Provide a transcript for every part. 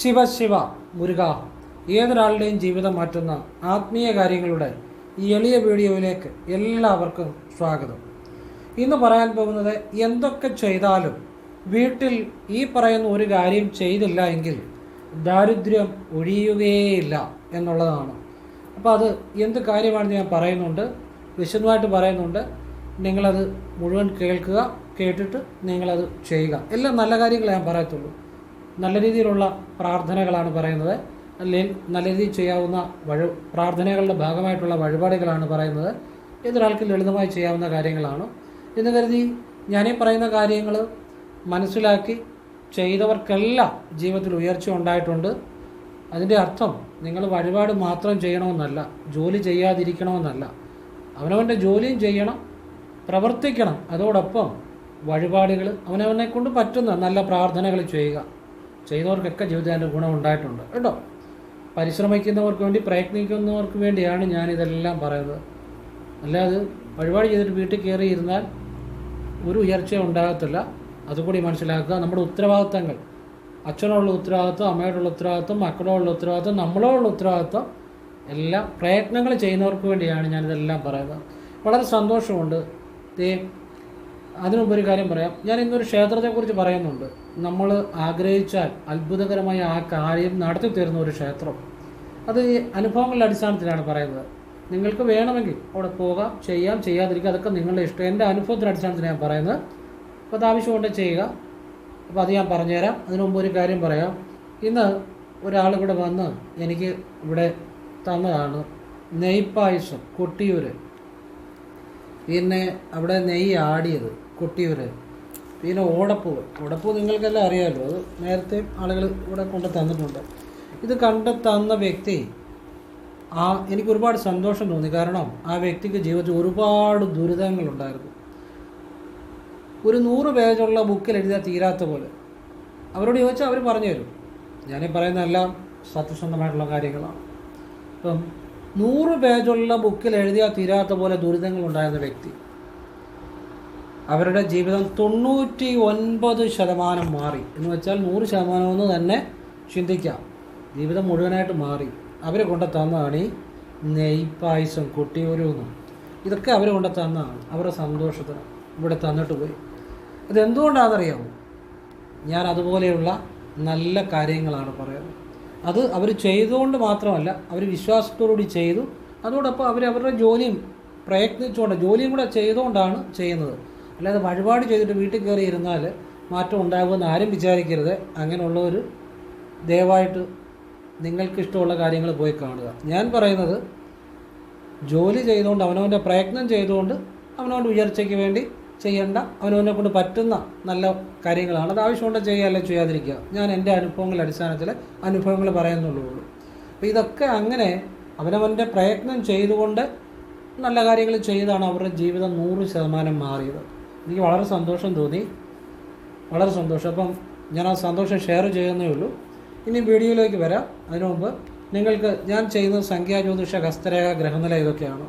ശിവ ശിവ മുരുക. ഏതൊരാളുടെയും ജീവിതം മാറ്റുന്ന ആത്മീയ കാര്യങ്ങളുടെ ഈ എളിയ വീഡിയോയിലേക്ക് എല്ലാവർക്കും സ്വാഗതം. ഇന്ന് പറയാൻ പോകുന്നത് എന്തൊക്കെ ചെയ്താലും വീട്ടിൽ ഈ പറയുന്ന ഒരു കാര്യം ചെയ്തില്ല എങ്കിൽ ദാരിദ്ര്യം ഒഴിയുകയേയില്ല എന്നുള്ളതാണ്. അപ്പോൾ അത് എന്ത് കാര്യമാണെന്ന് ഞാൻ പറയുന്നുണ്ട്. വിശദമായിട്ട് പറയുന്നുണ്ട്. നിങ്ങളത് മുഴുവൻ കേൾക്കുക കേട്ടിട്ട് നിങ്ങളത് ചെയ്യുക. എല്ലാം നല്ല കാര്യങ്ങളെ ഞാൻ പറയത്തുള്ളൂ. നല്ല രീതിയിലുള്ള പ്രാർത്ഥനകളാണ് പറയുന്നത്. അല്ലെങ്കിൽ നല്ല രീതിയിൽ ചെയ്യാവുന്ന വഴി പ്രാർത്ഥനകളുടെ ഭാഗമായിട്ടുള്ള വഴിപാടുകളാണ് പറയുന്നത്. ഏതൊരാൾക്ക് ലളിതമായി ചെയ്യാവുന്ന കാര്യങ്ങളാണ്. എന്ന് കരുതി ഞാനീ പറയുന്ന കാര്യങ്ങൾ മനസ്സിലാക്കി ചെയ്തവർക്കെല്ലാം ജീവിതത്തിൽ ഉയർച്ച ഉണ്ടായിട്ടുണ്ട്. അതിന്റെ അർത്ഥം നിങ്ങൾ വഴിപാട് മാത്രം ചെയ്യണമെന്നല്ല ജോലി ചെയ്യാതിരിക്കണമെന്നല്ല. അവനവന്റെ ജോലിയും ചെയ്യണം പ്രവർത്തിക്കണം. അതോടൊപ്പം വഴിപാടുകൾ അവനവനെ കൊണ്ട് പറ്റുന്ന നല്ല പ്രാർത്ഥനകൾ ചെയ്യുക. ചെയ്തവർക്കൊക്കെ ജീവിതത്തിൽ അതിന്റെ ഗുണം ഉണ്ടായിട്ടുണ്ട് കേട്ടോ? പരിശ്രമിക്കുന്നവർക്ക് വേണ്ടി പ്രയത്നിക്കുന്നവർക്ക് വേണ്ടിയാണ് ഞാൻ ഇതെല്ലാം പറയുന്നത്. അല്ലാതെ വഴിപാട് ചെയ്തിട്ട് വീട്ടിൽ കയറി ഇരുന്നാൽ ഒരു ഉയർച്ച ഉണ്ടാകത്തില്ല. അതുകൂടി മനസ്സിലാക്കുക നമ്മുടെ ഉത്തരവാദിത്തങ്ങൾ അച്ഛനോടുള്ള ഉത്തരവാദിത്വം അമ്മയോടുള്ള ഉത്തരവാദിത്വം മക്കളോടുള്ള ഉത്തരവാദിത്വം നമ്മളോടുള്ള ഉത്തരവാദിത്വം എല്ലാം പ്രയത്നങ്ങൾ ചെയ്യുന്നവർക്ക് വേണ്ടിയാണ് ഞാനിതെല്ലാം പറയുന്നത്. വളരെ സന്തോഷമുണ്ട്. ദേ അതിനുമുമ്പ് ഒരു കാര്യം പറയാം. ഞാൻ ഇന്നൊരു ക്ഷേത്രത്തെക്കുറിച്ച് പറയുന്നുണ്ട്. നമ്മൾ ആഗ്രഹിച്ചാൽ അത്ഭുതകരമായ ആ കാര്യം നടത്തി തരുന്ന ഒരു ക്ഷേത്രം. അത് അനുഭവങ്ങളുടെ അടിസ്ഥാനത്തിലാണ് പറയുന്നത്. നിങ്ങൾക്ക് വേണമെങ്കിൽ അവിടെ പോകാം ചെയ്യാം ചെയ്യാതിരിക്കുക അതൊക്കെ നിങ്ങളുടെ ഇഷ്ടം. എന്റെ അനുഭവത്തിന്റെ അടിസ്ഥാനത്തിൽ ഞാൻ പറയുന്നത്. അപ്പോൾ അത് ആവശ്യമുണ്ട് ചെയ്യുക. അപ്പോൾ അത് ഞാൻ പറഞ്ഞുതരാം. അതിനു മുമ്പ് ഒരു കാര്യം പറയാം. ഇന്ന് ഒരാൾ ഇവിടെ വന്ന് എനിക്ക് ഇവിടെ തന്നതാണ് നെയ്പായസം കൊട്ടിയൂർ പിന്നെ അവിടെ നെയ്യ് ആടിയത് കൊട്ടിയൂര്. പിന്നെ ഓടപ്പൂവ്. ഓടപ്പൂ നിങ്ങൾക്കെല്ലാം അറിയാമല്ലോ അത് നേരത്തെ ആളുകൾ ഇവിടെ കൊണ്ട് തന്നിട്ടുണ്ട്. ഇത് കണ്ട് തന്ന വ്യക്തി ആ എനിക്ക് ഒരുപാട് സന്തോഷം തോന്നി. കാരണം ആ വ്യക്തിക്ക് ജീവിതത്തിൽ ഒരുപാട് ദുരിതങ്ങളുണ്ടായിരുന്നു. ഒരു നൂറ് പേജുള്ള ബുക്കിൽ എഴുതിയാൽ തീരാത്ത പോലെ. അവരോട് ചോദിച്ചാൽ അവർ പറഞ്ഞു തരും. ഞാനീ പറയുന്നതെല്ലാം സത്യസന്ധമായിട്ടുള്ള കാര്യങ്ങളാണ്. ഇപ്പം നൂറ് പേജുള്ള ബുക്കിൽ എഴുതിയാൽ തീരാത്ത പോലെ ദുരിതങ്ങളുണ്ടായിരുന്ന വ്യക്തി. അവരുടെ ജീവിതം തൊണ്ണൂറ്റി ഒൻപത് ശതമാനം മാറി. എന്ന് വെച്ചാൽ നൂറ് ശതമാനമെന്ന് തന്നെ ചിന്തിക്കാം. ജീവിതം മുഴുവനായിട്ട് മാറി. അവരെ കൊണ്ട് തന്നതാണ് ഈ നെയ്പായസം കൊട്ടിയൂരെന്നും. ഇതൊക്കെ അവർ കൊണ്ട് തന്നതാണ് അവരുടെ സന്തോഷത്തിന് ഇവിടെ തന്നിട്ട് പോയി. ഇതെന്തുകൊണ്ടാണെന്നറിയാമോ? ഞാൻ അതുപോലെയുള്ള നല്ല കാര്യങ്ങളാണ് പറയുന്നത്. അത് അവർ ചെയ്തുകൊണ്ട് മാത്രമല്ല അവർ വിശ്വാസത്തോടുകൂടി ചെയ്തു. അതോടൊപ്പം അവർ അവരുടെ ജോലിയും പ്രയത്നിച്ചുകൊണ്ട് ജോലിയും കൂടെ ചെയ്തുകൊണ്ടാണ് ചെയ്യുന്നത്. അല്ലാതെ വഴിപാട് ചെയ്തിട്ട് വീട്ടിൽ കയറി ഇരുന്നാൽ മാറ്റം ഉണ്ടാകുമെന്ന് ആരും വിചാരിക്കരുത്. ഒരു ദയവായിട്ട് നിങ്ങൾക്കിഷ്ടമുള്ള കാര്യങ്ങൾ പോയി കാണുക. ഞാൻ പറയുന്നത് ജോലി ചെയ്തുകൊണ്ട് അവനവന്റെ പ്രയത്നം ചെയ്തുകൊണ്ട് അവനവന്റെ ഉയർച്ചയ്ക്ക് വേണ്ടി ചെയ്യേണ്ട അവനവനെ കൊണ്ട് പറ്റുന്ന നല്ല കാര്യങ്ങളാണ്. അത് ആവശ്യമുണ്ട് ചെയ്യുക ചെയ്യാതിരിക്കുക. ഞാൻ എന്റെ അനുഭവങ്ങളുടെ അടിസ്ഥാനത്തിൽ അനുഭവങ്ങൾ പറയുന്നുള്ളൂ. അപ്പോൾ ഇതൊക്കെ അങ്ങനെ അവനവന്റെ പ്രയത്നം ചെയ്തുകൊണ്ട് നല്ല കാര്യങ്ങൾ ചെയ്താണ് അവരുടെ ജീവിതം നൂറ് ശതമാനം മാറിയത്. എനിക്ക് വളരെ സന്തോഷം തോന്നി. വളരെ സന്തോഷം. അപ്പം ഞാൻ ആ സന്തോഷം ഷെയർ ചെയ്യുന്നേ ഉള്ളൂ. ഇനി വീഡിയോയിലേക്ക് വരാം. അതിനു മുമ്പ് നിങ്ങൾക്ക് ഞാൻ ചെയ്യുന്ന സംഖ്യാ ജ്യോതിഷ ഹസ്തരേഖ ഗ്രഹനില ഇതൊക്കെയാണ്.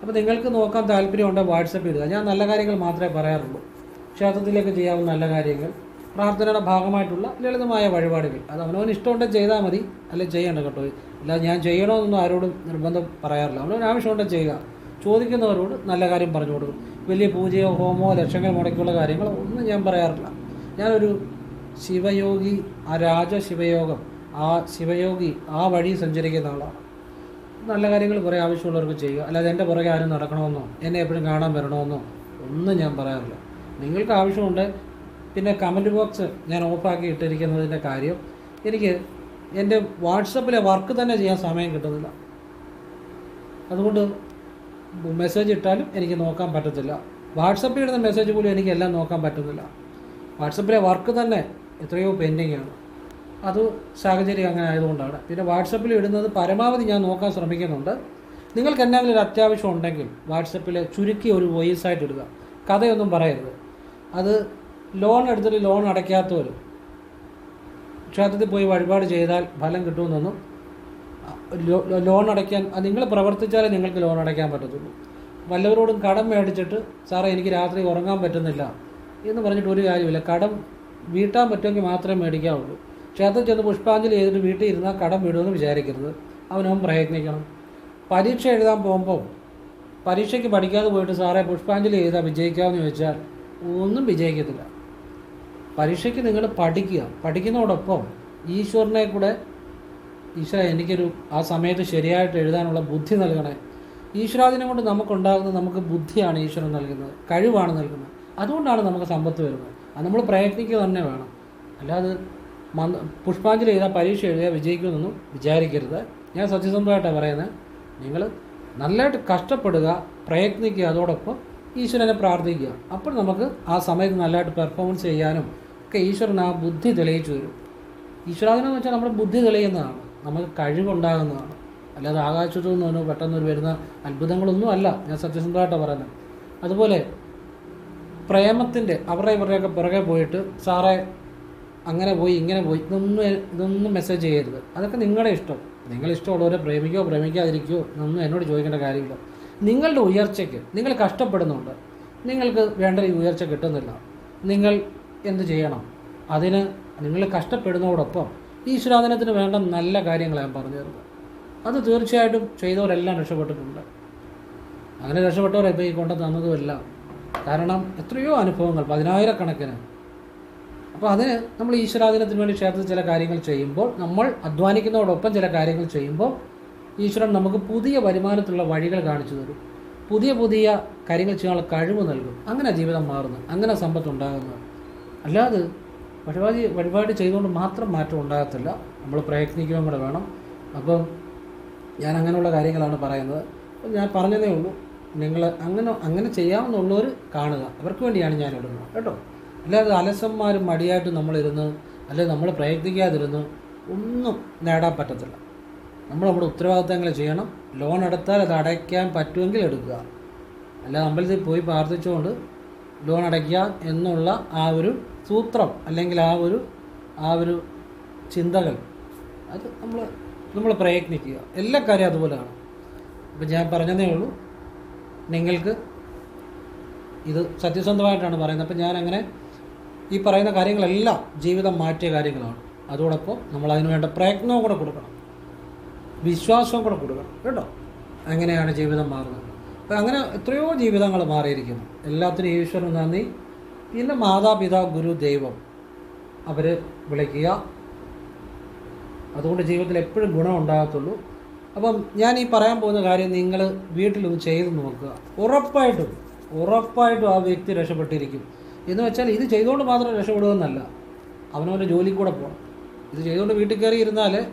അപ്പോൾ നിങ്ങൾക്ക് നോക്കാൻ താല്പര്യമുണ്ട് വാട്സപ്പ് ചെയ്യുക ഞാൻ നല്ല കാര്യങ്ങൾ മാത്രമേ പറയാറുള്ളൂ. ക്ഷേത്രത്തിലേക്ക് ചെയ്യാവുന്ന നല്ല കാര്യങ്ങൾ പ്രാർത്ഥനയുടെ ഭാഗമായിട്ടുള്ള ലളിതമായ വഴിപാടുകൾ. അത് അവനവന് ഇഷ്ടമുണ്ടെങ്കിൽ ചെയ്താൽ മതി. അല്ലെ ചെയ്യണ്ട കേട്ടോ. അല്ല ഞാൻ ചെയ്യണമെന്നൊന്നും ആരോടും നിർബന്ധം പറയാറില്ല. അവനവന് ആവശ്യമുണ്ടെങ്കിൽ ചെയ്യുക. ചോദിക്കുന്നവരോട് നല്ല കാര്യം പറഞ്ഞു കൊടുക്കും. വലിയ പൂജയോ ഹോമോ ലക്ഷങ്ങൾ മുടക്കിയുള്ള കാര്യങ്ങൾ ഒന്നും ഞാൻ പറയാറില്ല. ഞാനൊരു ശിവയോഗി ആ രാജ ശിവയോഗം ആ ശിവയോഗി ആ വഴി സഞ്ചരിക്കുന്ന ആളാണ്. നല്ല കാര്യങ്ങൾ കുറേ ആവശ്യമുള്ളവർക്ക് ചെയ്യുക. അല്ലാതെ എന്റെ പുറകെ ആരും നടക്കണമെന്നോ എന്നെ എപ്പോഴും കാണാൻ വരണമെന്നോ ഒന്നും ഞാൻ പറയാറില്ല. നിങ്ങൾക്ക് ആവശ്യമുണ്ട് പിന്നെ കമന്റ് ബോക്സ് ഞാൻ ഓഫാക്കി ഇട്ടിരിക്കുന്നതിന്റെ കാര്യം എനിക്ക് എന്റെ വാട്സപ്പിലെ വർക്ക് തന്നെ ചെയ്യാൻ സമയം കിട്ടുന്നില്ല. അതുകൊണ്ട് മെസ്സേജ് ഇട്ടാലും എനിക്ക് നോക്കാൻ പറ്റത്തില്ല. വാട്സപ്പിൽ ഇടുന്ന മെസ്സേജ് പോലും എനിക്ക് എല്ലാം നോക്കാൻ പറ്റുന്നില്ല. വാട്സപ്പിലെ വർക്ക് തന്നെ എത്രയോ പെൻഡിങ്ങാണ് അത് സാഹചര്യം അങ്ങനെ ആയതുകൊണ്ടാണ്. പിന്നെ വാട്സപ്പിൽ ഇടുന്നത് പരമാവധി ഞാൻ നോക്കാൻ ശ്രമിക്കുന്നുണ്ട്. നിങ്ങൾക്ക് എന്തെങ്കിലും ഒരു അത്യാവശ്യം ഉണ്ടെങ്കിൽ വാട്സപ്പിൽ ചുരുക്കി ഒരു വോയിസ് ആയിട്ട് ഇടുക. കഥയൊന്നും പറയരുത്. അത് ലോൺ എടുത്തിട്ട് ലോൺ അടയ്ക്കാത്തവർ ക്ഷേത്രത്തിൽ പോയി വഴിപാട് ചെയ്താൽ ഫലം കിട്ടുമെന്നൊന്നും ലോൺ അടയ്ക്കാൻ നിങ്ങൾ പ്രവർത്തിച്ചാലേ നിങ്ങൾക്ക് ലോൺ അടയ്ക്കാൻ പറ്റത്തുള്ളൂ. വല്ലവരോടും കടം മേടിച്ചിട്ട് സാറേ എനിക്ക് രാത്രി ഉറങ്ങാൻ പറ്റുന്നില്ല എന്ന് പറഞ്ഞിട്ട് ഒരു കാര്യമില്ല കടം വീട്ടാൻ പറ്റുമെങ്കിൽ മാത്രമേ മേടിക്കാവുള്ളൂ. ക്ഷേത്രത്തിൽ ചെന്ന് പുഷ്പാഞ്ജലി ചെയ്തിട്ട് വീട്ടിൽ ഇരുന്നാൽ കടം വിടുമെന്ന് വിചാരിക്കരുത്. അവനവൻ പ്രയത്നിക്കണം. പരീക്ഷ എഴുതാൻ പോകുമ്പോൾ പരീക്ഷയ്ക്ക് പഠിക്കാതെ പോയിട്ട് സാറേ പുഷ്പാഞ്ജലി ചെയ്താൽ വിജയിക്കാമെന്ന് ചോദിച്ചാൽ ഒന്നും വിജയിക്കത്തില്ല. പരീക്ഷയ്ക്ക് നിങ്ങൾ പഠിക്കുക. പഠിക്കുന്നതോടൊപ്പം ഈശ്വരനെ കൂടെ ഈശ്വര എനിക്കൊരു ആ സമയത്ത് ശരിയായിട്ട് എഴുതാനുള്ള ബുദ്ധി നൽകണേ. ഈശ്വരാദിനം കൊണ്ട് നമുക്കുണ്ടാകുന്നത് നമുക്ക് ബുദ്ധിയാണ് ഈശ്വരൻ നൽകുന്നത്. കഴിവാണ് നൽകുന്നത്. അതുകൊണ്ടാണ് നമുക്ക് സമ്പത്ത് വരുന്നത്. അത് നമ്മൾ പ്രയത്നിക്കുക തന്നെ വേണം. അല്ലാതെ മന്ദ പുഷ്പാഞ്ജലി ചെയ്താൽ പരീക്ഷ എഴുതിയാൽ വിജയിക്കുമെന്നൊന്നും വിചാരിക്കരുത്. ഞാൻ സത്യസന്ധമായിട്ടാണ് പറയുന്നത്. നിങ്ങൾ നല്ലതായിട്ട് കഷ്ടപ്പെടുക പ്രയത്നിക്കുക അതോടൊപ്പം ഈശ്വരനെ പ്രാർത്ഥിക്കുക. അപ്പോൾ നമുക്ക് ആ സമയത്ത് നല്ലതായിട്ട് പെർഫോമൻസ് ചെയ്യാനും ഒക്കെ ഈശ്വരൻ ആ ബുദ്ധി തെളിയിച്ചു തരും. ഈശ്വരാദിനെന്ന് വെച്ചാൽ നമ്മുടെ ബുദ്ധി തെളിയുന്നതാണ്. നമുക്ക് കഴിവുണ്ടാകുന്നതാണ്. അല്ലാതെ ആകാശത്തു നിന്ന് പെട്ടെന്ന് ഒരു വരുന്ന അത്ഭുതങ്ങളൊന്നും അല്ല. ഞാൻ സത്യസന്ധമായിട്ടാണ് പറയുന്നത്. അതുപോലെ പ്രേമത്തിന്റെ അവരുടെ ഇവരുടെയൊക്കെ പുറകെ പോയിട്ട് സാറേ അങ്ങനെ പോയി ഇങ്ങനെ പോയി ഇതൊന്നും ഇതൊന്നും മെസ്സേജ് ചെയ്യരുത്. അതൊക്കെ നിങ്ങളുടെ ഇഷ്ടം. നിങ്ങളിഷ്ടമുള്ളവരെ പ്രേമിക്കുകയോ പ്രേമിക്കാതിരിക്കുകയോ ഇതൊന്നും എന്നോട് ചോദിക്കേണ്ട കാര്യമില്ല. നിങ്ങളുടെ ഉയർച്ചയ്ക്ക് നിങ്ങൾ കഷ്ടപ്പെടുന്നുണ്ട്. നിങ്ങൾക്ക് വേണ്ട ഈ ഉയർച്ച കിട്ടുന്നില്ല. നിങ്ങൾ എന്ത് ചെയ്യണം? അതിന് നിങ്ങൾ കഷ്ടപ്പെടുന്നതോടൊപ്പം ഈശ്വരാധനത്തിന് വേണ്ട നല്ല കാര്യങ്ങൾ ഞാൻ പറഞ്ഞു തരുന്നത് അത് തീർച്ചയായിട്ടും ചെയ്തവരെല്ലാം രക്ഷപ്പെട്ടിട്ടുണ്ട്. അങ്ങനെ രക്ഷപ്പെട്ടവരെ ഇപ്പോൾ ഈ കൊണ്ട് തന്നതുമല്ല. കാരണം എത്രയോ അനുഭവങ്ങൾ പതിനായിരക്കണക്കിന്. അപ്പോൾ അതിന് നമ്മൾ ഈശ്വരാധീനത്തിന് വേണ്ടി ക്ഷേത്രത്തിൽ ചില കാര്യങ്ങൾ ചെയ്യുമ്പോൾ നമ്മൾ അധ്വാനിക്കുന്നതോടൊപ്പം ചില കാര്യങ്ങൾ ചെയ്യുമ്പോൾ ഈശ്വരൻ നമുക്ക് പുതിയ വരുമാനത്തിലുള്ള വഴികൾ കാണിച്ചു തരും. പുതിയ പുതിയ കാര്യങ്ങൾ ചെയ്യാനുള്ള കഴിവ് നൽകും. അങ്ങനെ ജീവിതം മാറുന്നത് അങ്ങനെ സമ്പത്ത് ഉണ്ടാകുന്നത് അല്ലാതെ വഴിപാട് വഴിപാട് ചെയ്തുകൊണ്ട് മാത്രം മാറ്റം ഉണ്ടാകത്തില്ല. നമ്മൾ പ്രയത്നിക്കുകയും കൂടെ വേണം. അപ്പം ഞാൻ അങ്ങനെയുള്ള കാര്യങ്ങളാണ് പറയുന്നത്. ഞാൻ പറഞ്ഞതേ ഉള്ളൂ. നിങ്ങൾ അങ്ങനെ അങ്ങനെ ചെയ്യാമെന്നുള്ളവർ കാണുക. അവർക്ക് വേണ്ടിയാണ് ഞാൻ ഇടുന്നത്. കേട്ടോ? അല്ലാതെ അലസന്മാരും മടിയായിട്ട് നമ്മളിരുന്ന് അല്ലെങ്കിൽ നമ്മൾ പ്രയത്നിക്കാതിരുന്ന് ഒന്നും നേടാൻ പറ്റത്തില്ല. നമ്മൾ നമ്മുടെ ഉത്തരവാദിത്തങ്ങൾ ചെയ്യണം. ലോൺ എടുത്താൽ അത് അടയ്ക്കാൻ പറ്റുമെങ്കിൽ എടുക്കുക. അല്ലാതെ അമ്പലത്തിൽ പോയി പ്രാർത്ഥിച്ചുകൊണ്ട് ലോൺ അടയ്ക്കുക എന്നുള്ള ആ ഒരു സൂത്രം അല്ലെങ്കിൽ ആ ഒരു ആ ഒരു ചിന്തകൾ അത് നമ്മൾ നമ്മൾ പ്രയത്നിക്കുക. എല്ലാ കാര്യം അതുപോലെയാണ്. അപ്പം ഞാൻ പറഞ്ഞതേ ഉള്ളൂ. നിങ്ങൾക്ക് ഇത് സത്യസന്ധമായിട്ടാണ് പറയുന്നത്. അപ്പം ഞാൻ അങ്ങനെ ഈ പറയുന്ന കാര്യങ്ങളെല്ലാം ജീവിതം മാറ്റിയ കാര്യങ്ങളാണ്. അതോടൊപ്പം നമ്മൾ അതിന് വേണ്ട പ്രയത്നവും കൂടെ കൊടുക്കണം. വിശ്വാസവും കൂടെ കൊടുക്കണം. കേട്ടോ? അങ്ങനെയാണ് ജീവിതം മാറുന്നത്. അപ്പം അങ്ങനെ എത്രയോ ജീവിതങ്ങൾ മാറിയിരിക്കുന്നു. എല്ലാത്തിനും ഈശ്വരൻ നന്ദി. പിന്നെ മാതാപിതാ ഗുരു ദൈവം അവർ വിളിക്കുക. അതുകൊണ്ട് ജീവിതത്തിൽ എപ്പോഴും ഗുണം ഉണ്ടാകത്തുള്ളൂ. അപ്പം ഞാൻ ഈ പറയാൻ പോകുന്ന കാര്യം നിങ്ങൾ വീട്ടിലൊന്ന് ചെയ്ത് നോക്കുക. ഉറപ്പായിട്ടും ഉറപ്പായിട്ടും ആ വ്യക്തി രക്ഷപ്പെട്ടിരിക്കും. എന്ന് വെച്ചാൽ ഇത് ചെയ്തുകൊണ്ട് മാത്രം രക്ഷപ്പെടുമെന്നല്ല. അവനവന്റെ ജോലിക്ക് കൂടെ പോകണം ഇത് ചെയ്തുകൊണ്ട് വീട്ടിൽ കയറി ഇരുന്നാൽ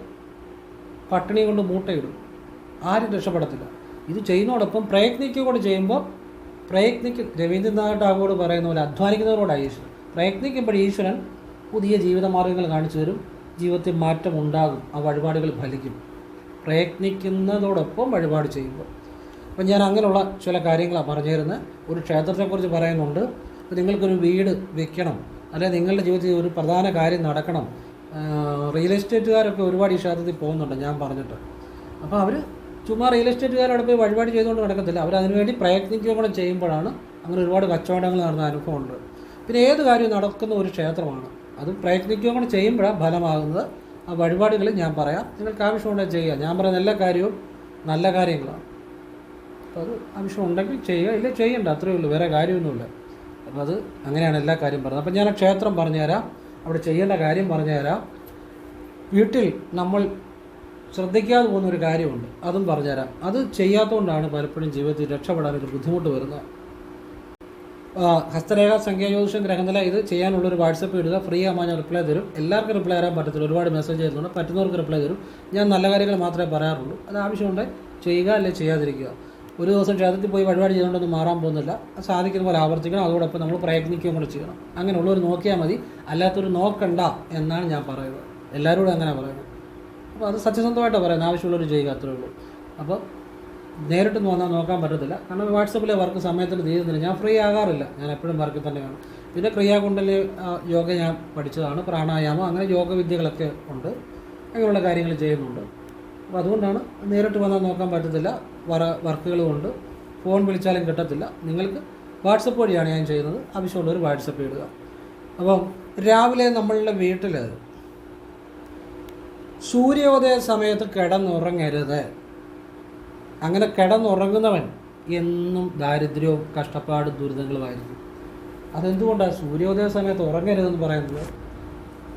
പട്ടിണി കൊണ്ട് മൂട്ടയിടും. ആരും രക്ഷപ്പെടത്തില്ല. ഇത് ചെയ്യുന്നതോടൊപ്പം പ്രയത്നിക്കുക കൂടെ ചെയ്യുമ്പോൾ പ്രയത്നിക്ക് രവീന്ദ്രനാഥ് ടാഗോർ പറയുന്ന പോലെ അധ്വാനിക്കുന്നവരോടാണ് ഈശ്വരൻ. പ്രയത്നിക്കുമ്പോൾ ഈശ്വരൻ പുതിയ ജീവിതമാർഗങ്ങൾ കാണിച്ചു തരും. ജീവിതത്തിൽ മാറ്റം ഉണ്ടാകും. ആ വഴിപാടുകൾ ഫലിക്കും. പ്രയത്നിക്കുന്നതോടൊപ്പം വഴിപാട് ചെയ്യുമ്പോൾ. അപ്പം ഞാൻ അങ്ങനെയുള്ള ചില കാര്യങ്ങളാണ് പറഞ്ഞു തരുന്നത് ഒരു ക്ഷേത്രത്തെക്കുറിച്ച് പറയുന്നുണ്ട്. ഇപ്പം നിങ്ങൾക്കൊരു വീട് വെക്കണം. അല്ലെങ്കിൽ നിങ്ങളുടെ ജീവിതത്തിൽ ഒരു പ്രധാന കാര്യം നടക്കണം. റിയൽ എസ്റ്റേറ്റുകാരൊക്കെ ഒരുപാട് ഈ ക്ഷേത്രത്തിൽ പോകുന്നുണ്ട്. ഞാൻ പറഞ്ഞിട്ട്. അപ്പോൾ അവർ ചുമ്മാ റിയൽ എസ്റ്റേറ്റുകാരോട് പോയി വഴിപാട് ചെയ്തുകൊണ്ട് നടക്കത്തില്ല. അവർ അതിനുവേണ്ടി പ്രയത്നിക്കുകയും ചെയ്യുമ്പോഴാണ് അങ്ങനെ ഒരുപാട് കച്ചവടങ്ങൾ നടന്ന അനുഭവമുണ്ട്. പിന്നെ ഏത് കാര്യവും നടക്കുന്ന ഒരു ക്ഷേത്രമാണ്. അത് പ്രയത്നിക്കുകയും കൂടെ ചെയ്യുമ്പോഴാണ് ഫലമാകുന്നത്. ആ വഴിപാടുകൾ ഞാൻ പറയാം. നിങ്ങൾക്ക് ആവശ്യമുണ്ടെങ്കിൽ ചെയ്യുക? ഞാൻ പറയുന്ന എല്ലാ കാര്യവും നല്ല കാര്യങ്ങളാണ്. അപ്പോൾ അത് ആവശ്യമുണ്ടെങ്കിൽ ചെയ്യുക. ഇല്ല ചെയ്യണ്ട. അത്രയേ ഉള്ളൂ. വേറെ കാര്യമൊന്നുമില്ല. അപ്പോൾ അത് അങ്ങനെയാണ് എല്ലാ കാര്യം പറയുന്നത്. അപ്പോൾ ഞാൻ ക്ഷേത്രം പറഞ്ഞുതരാം. അവിടെ ചെയ്യേണ്ട കാര്യം പറഞ്ഞുതരാം. വീട്ടിൽ നമ്മൾ ശ്രദ്ധിക്കാതെ പോകുന്ന ഒരു കാര്യമുണ്ട്. അതും പറഞ്ഞുതരാം. അത് ചെയ്യാത്തതുകൊണ്ടാണ് പലപ്പോഴും ജീവിതത്തിൽ രക്ഷപ്പെടാനൊരു ബുദ്ധിമുട്ട് വരുന്നത്. ഹസ്തരേഖ ഹസ്തരേഖ സംഖ്യാജ്യോതിഷം ഗ്രഹനില ഇത് ചെയ്യാനുള്ള ഒരു വാട്സപ്പ് ഇടുക. ഫ്രീ ആകുമ്പോൾ ഞാൻ റിപ്ലൈ തരും. എല്ലാവർക്കും റിപ്ലൈ തരാൻ പറ്റത്തില്ല. ഒരുപാട് മെസ്സേജ് ചെയ്യുന്നുണ്ട് പറ്റുന്നവർക്ക് റിപ്ലൈ തരും. ഞാൻ നല്ല കാര്യങ്ങൾ മാത്രമേ പറയാറുള്ളൂ. അത് ആവശ്യമുണ്ട്. ചെയ്യുക അല്ലെ ചെയ്യാതിരിക്കുക. ഒരു ദിവസം ക്ഷേത്രത്തിൽ പോയി വഴിപാട് ചെയ്തുകൊണ്ടൊന്നും മാറാൻ പോകുന്നില്ല. സാധിക്കുന്ന പോലെ ആവർത്തിക്കണം. അതോടൊപ്പം നമ്മൾ പ്രയത്നിക്കുകയും കൂടെ ചെയ്യണം. അങ്ങനെയുള്ളവർ നോക്കിയാൽ മതി. അല്ലാത്തൊരു നോക്കണ്ട എന്നാണ് ഞാൻ പറയുന്നത്. എല്ലാവരോടും അങ്ങനെ പറയുന്നത്. അപ്പോൾ അത് സത്യസന്ധമായിട്ടാണ് പറയുന്നത് ആവശ്യമുള്ളവർ ചെയ്യുക അത്രേ ഉള്ളൂ. അപ്പോൾ നേരിട്ടൊന്നും വന്നാൽ നോക്കാൻ പറ്റത്തില്ല. കാരണം വാട്സപ്പിലെ വർക്ക് സമയത്തിന് തീരുന്നില്ല ഞാൻ ഫ്രീ ആകാറില്ല. ഞാൻ എപ്പോഴും വർക്കിൽ തന്നെ കാണും. പിന്നെ ക്രിയാകുണ്ടലി യോഗ ഞാൻ പഠിച്ചതാണ്. പ്രാണായാമം അങ്ങനെ യോഗ വിദ്യകളൊക്കെ ഉണ്ട്. അങ്ങനെയുള്ള കാര്യങ്ങൾ ചെയ്യുന്നുണ്ട്. അപ്പോൾ അതുകൊണ്ടാണ് നേരിട്ട് വന്നാൽ നോക്കാൻ പറ്റത്തില്ല. വറ വർക്കുകളും ഉണ്ട്. ഫോൺ വിളിച്ചാലും കിട്ടത്തില്ല. നിങ്ങൾക്ക് വാട്സപ്പ് വഴിയാണ് ഞാൻ ചെയ്യുന്നത്. ആവശ്യമുള്ളവർ വാട്സപ്പ് ഇടുക. അപ്പം രാവിലെ നമ്മളുടെ വീട്ടിൽ സൂര്യോദയ സമയത്ത് കിടന്നുറങ്ങരുത്. അങ്ങനെ കിടന്നുറങ്ങുന്നവൻ എന്നും ദാരിദ്ര്യവും കഷ്ടപ്പാടും ദുരിതങ്ങളുമായിരിക്കും അതെന്തുകൊണ്ടാണ് സൂര്യോദയ സമയത്ത് ഉറങ്ങരുതെന്ന് പറയുന്നത്?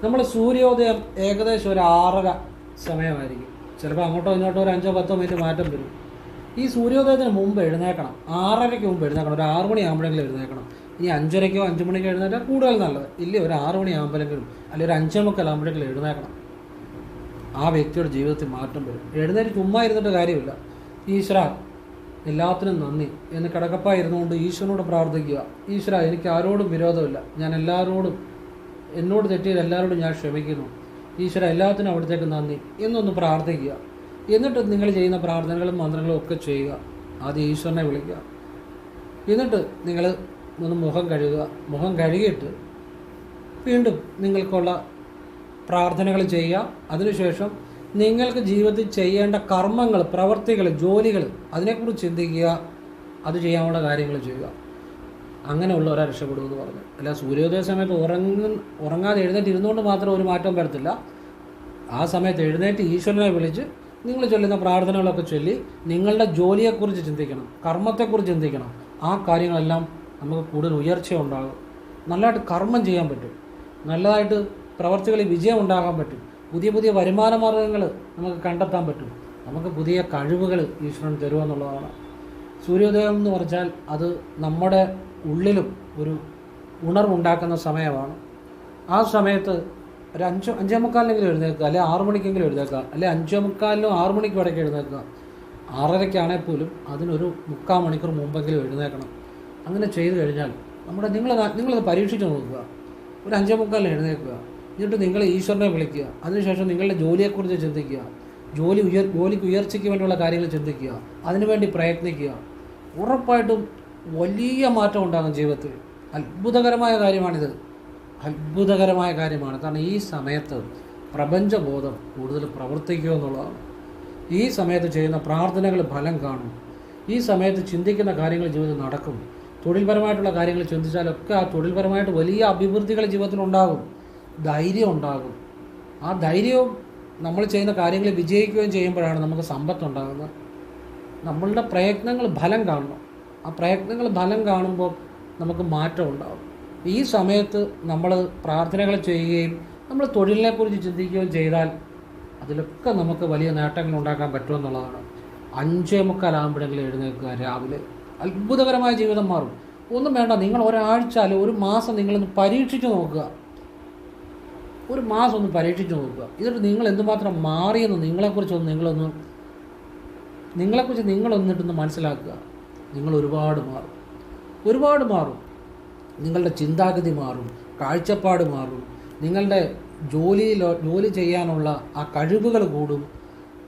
നമ്മൾ സൂര്യോദയം ഏകദേശം ഒരു ആറര സമയമായിരിക്കും. ചിലപ്പോൾ അങ്ങോട്ടോ ഇങ്ങോട്ടോ ഒരു അഞ്ചോ പത്തോ മിനിറ്റ് മാറ്റം വരും. ഈ സൂര്യോദയത്തിന് മുമ്പ് എഴുന്നേക്കണം ആറരയ്ക്ക് മുമ്പ് എഴുന്നേക്കണം ഒരു ആറ് മണി ആകുമ്പോഴെങ്കിലും എഴുന്നേക്കണം ഇനി അഞ്ചരയ്ക്കോ അഞ്ച് മണിക്കോ എഴുന്നേറ്റാൽ കൂടുതൽ നല്ലത്. ഇല്ലേ ഒരു ആറ് മണി ആകുമ്പോഴെങ്കിലും അല്ലെങ്കിൽ ഒരു അഞ്ചേ മുക്കാൽ ആകുമ്പോഴെങ്കിലും എഴുന്നേക്കണം ആ വ്യക്തിയുടെ ജീവിതത്തിൽ മാറ്റം വരും. എഴുന്നേറ്റ് ചുമ്മാ ഇരുന്നിട്ട് കാര്യമില്ല. ഈശ്വര എല്ലാത്തിനും നന്ദി. എന്ന് കിടക്കപ്പായിരുന്നുകൊണ്ട് ഈശ്വരനോട് പ്രാർത്ഥിക്കുക. ഈശ്വര എനിക്ക് ആരോടും വിരോധമില്ല. ഞാൻ എല്ലാവരോടും എന്നോട് തെറ്റിയത് എല്ലാവരോടും ഞാൻ ക്ഷമിക്കുന്നു. ഈശ്വര എല്ലാത്തിനും അവിടത്തേക്ക് നന്ദി. എന്നൊന്ന് പ്രാർത്ഥിക്കുക. എന്നിട്ട് നിങ്ങൾ ചെയ്യുന്ന പ്രാർത്ഥനകളും മന്ത്രങ്ങളും ഒക്കെ ചെയ്യുക. ആദ്യം ഈശ്വരനെ വിളിക്കുക. എന്നിട്ട് നിങ്ങൾ ഒന്ന് മുഖം കഴുകുക. മുഖം കഴുകിയിട്ട് വീണ്ടും നിങ്ങൾക്കുള്ള പ്രാർത്ഥനകൾ ചെയ്യുക. അതിനുശേഷം നിങ്ങൾക്ക് ജീവിതത്തിൽ ചെയ്യേണ്ട കർമ്മങ്ങൾ പ്രവർത്തികൾ ജോലികൾ അതിനെക്കുറിച്ച് ചിന്തിക്കുക. അത് ചെയ്യാനുള്ള കാര്യങ്ങൾ ചെയ്യുക. അങ്ങനെയുള്ളവരെ രക്ഷപ്പെടുമെന്ന് പറഞ്ഞു. അല്ല സൂര്യോദയ സമയത്ത് ഉറങ്ങ ഉറങ്ങാതെ എഴുന്നേറ്റ് ഇരുന്നുകൊണ്ട് മാത്രം ഒരു മാറ്റം വരത്തില്ല. ആ സമയത്ത് എഴുന്നേറ്റ് ഈശ്വരനെ വിളിച്ച് നിങ്ങൾ ചൊല്ലുന്ന പ്രാർത്ഥനകളൊക്കെ ചൊല്ലി നിങ്ങളുടെ ജോലിയെക്കുറിച്ച് ചിന്തിക്കണം. കർമ്മത്തെക്കുറിച്ച് ചിന്തിക്കണം. ആ കാര്യങ്ങളെല്ലാം നമുക്ക് കൂടുതൽ ഉയർച്ച ഉണ്ടാകും നല്ലതായിട്ട് കർമ്മം ചെയ്യാൻ പറ്റും. നല്ലതായിട്ട് പ്രവർത്തികളിൽ വിജയം ഉണ്ടാകാൻ പറ്റും. പുതിയ പുതിയ വരുമാന മാർഗങ്ങൾ നമുക്ക് കണ്ടെത്താൻ പറ്റും. നമുക്ക് പുതിയ കഴിവുകൾ ഈശ്വരൻ തരുമെന്നുള്ളതാണ് സൂര്യോദയം എന്ന് പറഞ്ഞാൽ അത് നമ്മുടെ ഉള്ളിലും ഒരു ഉണർവുണ്ടാക്കുന്ന സമയമാണ്. ആ സമയത്ത് ഒരു അഞ്ച് അഞ്ചേ മുക്കാലിനെങ്കിലും എഴുന്നേൽക്കുക അല്ലെങ്കിൽ ആറു മണിക്കെങ്കിലും എഴുന്നേൽക്കുക അല്ലെ അഞ്ചേ മുക്കാലിനും ആറു മണിക്കും ഇടയ്ക്ക് എഴുന്നേൽക്കുക. ആറരയ്ക്കാണെങ്കിൽ പോലും അതിനൊരു മുക്കാൽ മണിക്കൂർ മുമ്പെങ്കിലും എഴുന്നേൽക്കണം. അങ്ങനെ ചെയ്തു കഴിഞ്ഞാൽ നമ്മുടെ നിങ്ങൾ നിങ്ങളത് പരീക്ഷിച്ച് നോക്കുക. ഒരു അഞ്ചേ മുക്കാലിന് എഴുന്നേൽക്കുക. എന്നിട്ട് നിങ്ങൾ ഈശ്വരനെ വിളിക്കുക. അതിനുശേഷം നിങ്ങളുടെ ജോലിയെക്കുറിച്ച് ചിന്തിക്കുക. ജോലി ഉയർ ജോലിക്ക് ഉയർച്ചയ്ക്ക് വേണ്ടിയുള്ള കാര്യങ്ങൾ ചിന്തിക്കുക. അതിനുവേണ്ടി പ്രയത്നിക്കുക. ഉറപ്പായിട്ടും വലിയ മാറ്റം ഉണ്ടാകും ജീവിതത്തിൽ. അത്ഭുതകരമായ കാര്യമാണിത്. അത്ഭുതകരമായ കാര്യമാണ്. കാരണം ഈ സമയത്ത് പ്രപഞ്ചബോധം കൂടുതൽ പ്രവർത്തിക്കുക എന്നുള്ളതാണ്. ഈ സമയത്ത് ചെയ്യുന്ന പ്രാർത്ഥനകൾ ഫലം കാണും. ഈ സമയത്ത് ചിന്തിക്കുന്ന കാര്യങ്ങൾ ജീവിതത്തിൽ നടക്കും. തൊഴിൽപരമായിട്ടുള്ള കാര്യങ്ങൾ ചിന്തിച്ചാലൊക്കെ ആ തൊഴിൽപരമായിട്ട് വലിയ അഭിവൃദ്ധികൾ ജീവിതത്തിൽ ഉണ്ടാകും. ധൈര്യം ഉണ്ടാകും. ആ ധൈര്യവും നമ്മൾ ചെയ്യുന്ന കാര്യങ്ങൾ വിജയിക്കുകയും ചെയ്യുമ്പോഴാണ് നമുക്ക് സമ്പത്തുണ്ടാകുന്നത് നമ്മളുടെ പ്രയത്നങ്ങൾ ഫലം കാണണം. ആ പ്രയത്നങ്ങൾ ഫലം കാണുമ്പോൾ നമുക്ക് മാറ്റം ഉണ്ടാകും. ഈ സമയത്ത് നമ്മൾ പ്രാർത്ഥനകൾ ചെയ്യുകയും നമ്മൾ തൊഴിലിനെക്കുറിച്ച് ചിന്തിക്കുകയും ചെയ്താൽ അതിലൊക്കെ നമുക്ക് വലിയ നേട്ടങ്ങൾ ഉണ്ടാക്കാൻ പറ്റുമെന്നുള്ളതാണ് അഞ്ചേ മുക്കാലാകുമ്പോഴെങ്കിലും എഴുന്നേൽക്കുക രാവിലെ. അത്ഭുതകരമായ ജീവിതം മാറും. ഒന്നും വേണ്ട നിങ്ങൾ ഒരാഴ്ച അല്ലെങ്കിൽ ഒരു മാസം നിങ്ങളൊന്ന് പരീക്ഷിച്ച് നോക്കുക. ഒരു മാസം ഒന്ന് പരീക്ഷിച്ച് നോക്കുക. എന്നിട്ട് നിങ്ങൾ എന്തുമാത്രം മാറിയെന്ന് നിങ്ങളെക്കുറിച്ചൊന്ന് നിങ്ങളൊന്ന് നിങ്ങളെക്കുറിച്ച് നിങ്ങളൊന്നിട്ടൊന്ന് മനസ്സിലാക്കുക. നിങ്ങൾ ഒരുപാട് മാറും. ഒരുപാട് മാറും. നിങ്ങളുടെ ചിന്താഗതി മാറും. കാഴ്ചപ്പാട് മാറും. നിങ്ങളുടെ ജോലിയിൽ ജോലി ചെയ്യാനുള്ള ആ കഴിവുകൾ കൂടും.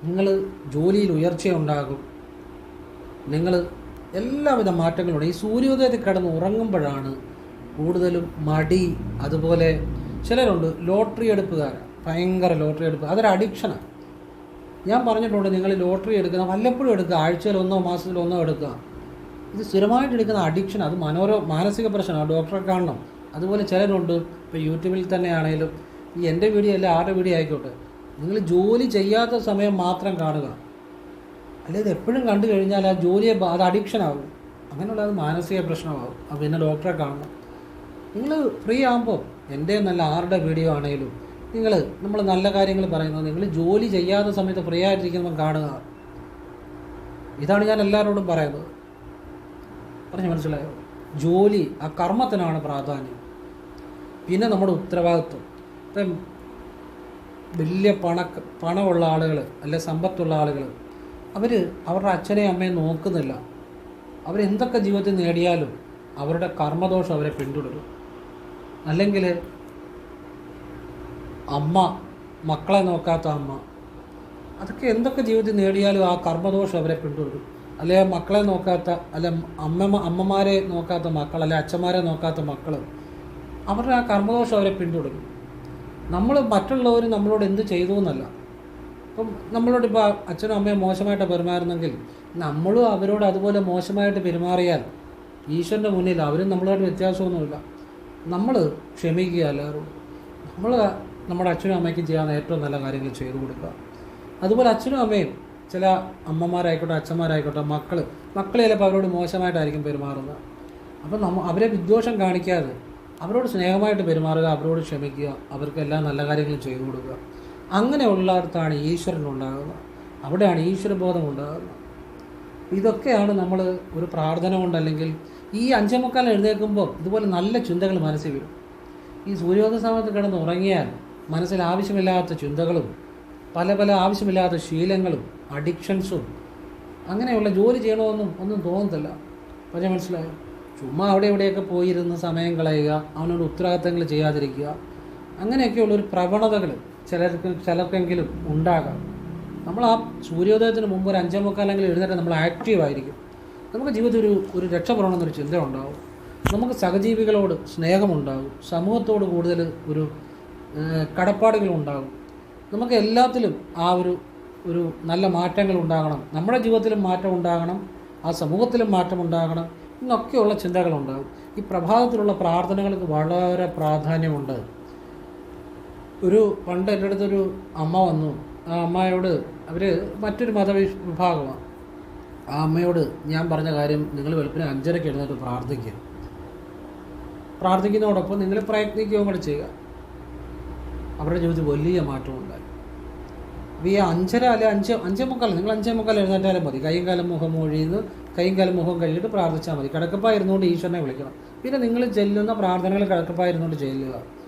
നിങ്ങൾ ജോലിയിൽ ഉയർച്ചയുണ്ടാകും നിങ്ങൾ എല്ലാവിധ മാറ്റങ്ങളും ഈ സൂര്യോദയത്തിൽ കിടന്ന് ഉറങ്ങുമ്പോഴാണ് കൂടുതലും മടി അതുപോലെ ചിലരുണ്ട് ലോട്ടറി എടുപ്പുകാർ. ഭയങ്കര ലോട്ടറി എടുപ്പ്. അതൊരു അഡിക്ഷനാണ് ഞാൻ പറഞ്ഞിട്ടുണ്ട് നിങ്ങൾ ലോട്ടറി എടുക്കുന്ന വല്ലപ്പോഴും എടുക്കുക. ആഴ്ചയിൽ ഒന്നോ മാസത്തിൽ ഒന്നോ എടുക്കുക. ഇത് സ്ഥിരമായിട്ട് എടുക്കുന്ന അഡിക്ഷൻ അത് മനോരോ മാനസിക പ്രശ്നമാണ്. ഡോക്ടറെ കാണണം. അതുപോലെ ചിലരുണ്ട് ഇപ്പോൾ യൂട്യൂബിൽ തന്നെ ആണെങ്കിലും ഈ എന്റെ വീഡിയോ അല്ല ആരുടെ വീഡിയോ ആയിക്കോട്ടെ. നിങ്ങൾ ജോലി ചെയ്യാത്ത സമയം മാത്രം കാണുക. അല്ലെങ്കിൽ എപ്പോഴും കണ്ടു കഴിഞ്ഞാൽ ആ ജോലിയെ അത് അഡിക്ഷൻ ആകും അങ്ങനെയുള്ള അത് മാനസിക പ്രശ്നമാകും അപ്പോൾ പിന്നെ ഡോക്ടറെ കാണണം. നിങ്ങൾ ഫ്രീ ആകുമ്പോൾ എന്റെ നല്ല ആരുടെ വീഡിയോ ആണെങ്കിലും നിങ്ങൾ നമ്മൾ നല്ല കാര്യങ്ങൾ പറയുന്നത് നിങ്ങൾ ജോലി ചെയ്യാത്ത സമയത്ത് ഫ്രീ ആയിട്ടിരിക്കുമ്പോൾ കാണുക. ഇതാണ് ഞാൻ എല്ലാവരോടും പറയുന്നത്. പറഞ്ഞു മനസ്സിലായോ? ജോലി ആ കർമ്മത്തിനാണ് പ്രാധാന്യം. പിന്നെ നമ്മുടെ ഉത്തരവാദിത്വം. ഇപ്പം വലിയ പണ പണമുള്ള ആളുകൾ അല്ലെ സമ്പത്തുള്ള ആളുകൾ അവർ അവരുടെ അച്ഛനെയും അമ്മയും നോക്കുന്നില്ല. അവരെന്തൊക്കെ ജീവിതത്തിൽ നേടിയാലും അവരുടെ കർമ്മദോഷം അവരെ പിന്തുടരും. അല്ലെങ്കിൽ അമ്മ മക്കളെ നോക്കാത്ത അമ്മ അതൊക്കെ എന്തൊക്കെ ജീവിതത്തിൽ നേടിയാലും ആ കർമ്മദോഷം അവരെ പിന്തുടരും. അല്ലെ മക്കളെ നോക്കാത്ത അല്ലെ അമ്മ അമ്മമാരെ നോക്കാത്ത മക്കൾ അല്ലെ അച്ഛന്മാരെ നോക്കാത്ത മക്കൾ അവരുടെ ആ കർമ്മദോഷം അവരെ പിന്തുടരും. നമ്മൾ മറ്റുള്ളവർ നമ്മളോട് എന്ത് ചെയ്തു എന്നല്ല. ഇപ്പം നമ്മളോട് ഇപ്പോൾ അച്ഛനും അമ്മയും മോശമായിട്ട് പെരുമാറുന്നെങ്കിൽ നമ്മളും അവരോട് അതുപോലെ മോശമായിട്ട് പെരുമാറിയാൽ ഈശ്വരന്റെ മുന്നിൽ അവരും നമ്മളോട് വ്യത്യാസമൊന്നുമില്ല. നമ്മൾ ക്ഷമിക്കുക എല്ലാവരോടും നമ്മൾ നമ്മുടെ അച്ഛനും അമ്മയ്ക്കും ചെയ്യാൻ ഏറ്റവും നല്ല കാര്യങ്ങൾ ചെയ്തു കൊടുക്കുക. അതുപോലെ അച്ഛനും അമ്മയും ചില അമ്മമാരായിക്കോട്ടെ അച്ഛന്മാരായിക്കോട്ടെ മക്കൾ മക്കൾ ചിലപ്പോൾ അവരോട് മോശമായിട്ടായിരിക്കും പെരുമാറുന്നത്. അപ്പം നമ്മ അവരെ വിദ്വേഷം കാണിക്കാതെ അവരോട് സ്നേഹമായിട്ട് പെരുമാറുക അവരോട് ക്ഷമിക്കുക അവർക്ക് എല്ലാ നല്ല കാര്യങ്ങളും ചെയ്തു കൊടുക്കുക. അങ്ങനെയുള്ളിടത്താണ് ഈശ്വരൻ ഉണ്ടാകുന്നത് അവിടെയാണ് ഈശ്വരബോധം ഉണ്ടാകുന്നത് ഇതൊക്കെയാണ് നമ്മൾ ഒരു പ്രാർത്ഥന കൊണ്ടല്ലെങ്കിൽ ഈ അഞ്ചേ എഴുന്നേൽക്കുമ്പോൾ ഇതുപോലെ നല്ല ചിന്തകൾ മനസ്സിൽ വരും ഈ സൂര്യോദയ സമയത്ത് കിടന്ന് ഉറങ്ങിയാൽ മനസ്സിൽ ആവശ്യമില്ലാത്ത ചിന്തകളും പല പല ആവശ്യമില്ലാത്ത ശീലങ്ങളും അഡിക്ഷൻസും അങ്ങനെയുള്ള ജോലി ചെയ്യണമെന്നും ഒന്നും തോന്നത്തില്ല. പക്ഷേ മനസ്സിലായോ? ചുമ്മാ അവിടെ എവിടെയൊക്കെ പോയിരുന്ന് സമയം കളയുക അവനോട് ഉത്തരവാദിത്തങ്ങൾ ചെയ്യാതിരിക്കുക അങ്ങനെയൊക്കെയുള്ള ഒരു പ്രവണതകൾ ചിലർക്ക് ചിലർക്കെങ്കിലും ഉണ്ടാകാം. നമ്മൾ ആ സൂര്യോദയത്തിന് മുമ്പ് ഒരു അഞ്ചേ മുക്കാലെങ്കിലും എഴുന്നേറ്റ് നമ്മൾ ആക്റ്റീവ് ആയിരിക്കും. നമുക്ക് ജീവിതത്തിൽ ഒരു ഒരു രക്ഷപ്പെടണമെന്നൊരു ചിന്ത ഉണ്ടാവും. നമുക്ക് സഹജീവികളോട് സ്നേഹമുണ്ടാകും സമൂഹത്തോട് കൂടുതൽ ഒരു കടപ്പാടുകളുണ്ടാകും നമുക്ക് എല്ലാത്തിലും ആ ഒരു ഒരു നല്ല മാറ്റങ്ങൾ ഉണ്ടാകണം. നമ്മുടെ ജീവിതത്തിലും മാറ്റം ഉണ്ടാകണം. ആ സമൂഹത്തിലും മാറ്റം ഉണ്ടാകണം. എന്നൊക്കെയുള്ള ചിന്തകളുണ്ടാകും ഈ പ്രഭാതത്തിലുള്ള പ്രാർത്ഥനകൾക്ക് വളരെ പ്രാധാന്യമുണ്ട്. ഒരു പണ്ട് എന്റെ അടുത്തൊരു അമ്മ വന്നു. ആ അമ്മയോട് അവർ മറ്റൊരു മതവിഭാഗമാണ്. വിഭാഗമാണ് ആ അമ്മയോട് ഞാൻ പറഞ്ഞ കാര്യം നിങ്ങൾ വെളുപ്പിന് അഞ്ചരയ്ക്ക് എഴുന്നേറ്റ് പ്രാർത്ഥിക്കുക പ്രാർത്ഥിക്കുന്നതോടൊപ്പം നിങ്ങൾ പ്രയത്നിക്കുകയും കൂടെ ചെയ്യുക. അവരുടെ ജീവിതത്തിൽ വലിയ മാറ്റം ഉണ്ടായി. ഈ അഞ്ചര അല്ലെ അഞ്ച് അഞ്ചേ മുക്കാൽ നിങ്ങൾ അഞ്ചേ മുക്കാൽ എഴുന്നേറ്റാലും മതി. കൈയും കാലം മുഖം മൊഴിയുന്നു കൈയും കാലം മുഖം കഴുകിയിട്ട് പ്രാർത്ഥിച്ചാൽ മതി. കിടക്കപ്പായിരുന്നുകൊണ്ട് ഈശ്വരനെ വിളിക്കണം. പിന്നെ നിങ്ങൾ ചെല്ലുന്ന പ്രാർത്ഥനകൾ കിടക്കപ്പായിരുന്നുകൊണ്ട് ചെല്ലുക.